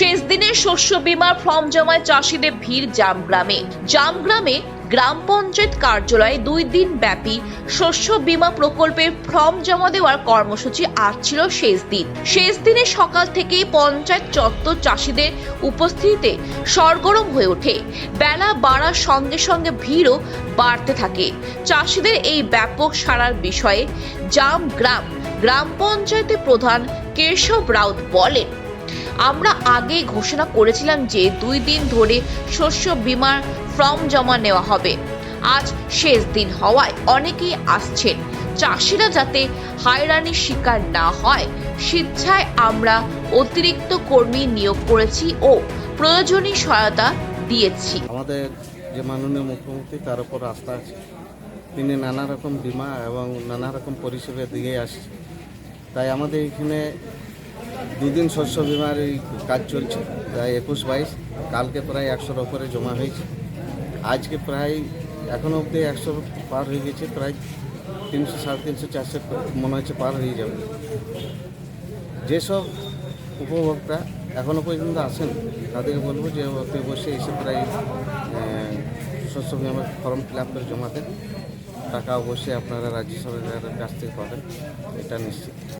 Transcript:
শেষ দিনে শস্য বীমার ফর্ম জমায় চাষিদের ভিড় জামগ্রামে। জামগ্রামে গ্রাম পঞ্চায়েত কার্যালয়ে দুই দিন ব্যাপী শস্য বীমা প্রকল্পের ফর্ম জমা দেওয়ার কর্মসূচি আজ ছিল শেষ দিন। শেষ দিনে সকাল থেকেই পঞ্চায়েত চত্বর চাষিদের উপস্থিতিতে সরগরম হয়ে ওঠে। বেলা বাড়ার সঙ্গে সঙ্গে ভিড়ও বাড়তে থাকে। চাষিদের এই ব্যাপক সারার বিষয়ে জাম গ্রাম গ্রাম পঞ্চায়েতের প্রধান কেশব রাউত বলেন। আমরা আগে ঘোষণা করেছিলাম যে দুই দিন ধরে শস্য বিমার ফর্ম জমা নেওয়া হবে। আজ শেষ দিন হওয়ায় অনেকেই আসছেন। চাষিরা যাতে হয়রানির শিকার না হয়, স্বেচ্ছায় আমরা অতিরিক্ত কর্মী নিয়োগ করেছি ও প্রয়োজনীয় সহায়তা দিয়েছি। আমাদের যে মাননীয় মুখ্যমন্ত্রী, তার উপর আস্থা আছে। তিনি নানা রকম বিমা এবং নানা রকম পরিষেবা দিয়ে আসছে তাই আমাদের এখানে দুদিন শস্য বিমার এই কাজ চলছে, প্রায় একুশ বাইশ, কালকে প্রায় একশোর ওপরে জমা হয়েছে। আজকে প্রায় এখনও অবধি একশো পার হয়ে গেছে, প্রায় তিনশো, সাড়ে তিনশো, চারশো মনে হচ্ছে পার হয়ে যাবে। যেসব উপভোক্তা এখনও পর্যন্ত আসেন, তাদেরকে বলব যে অতি অবশ্যই এসে প্রায় শস্য বিমার ফর্ম ফিল আপ করে জমা দেন। টাকা অবশ্যই আপনারা রাজ্য সরকারের কাছ থেকে পাবেন, এটা নিশ্চিত।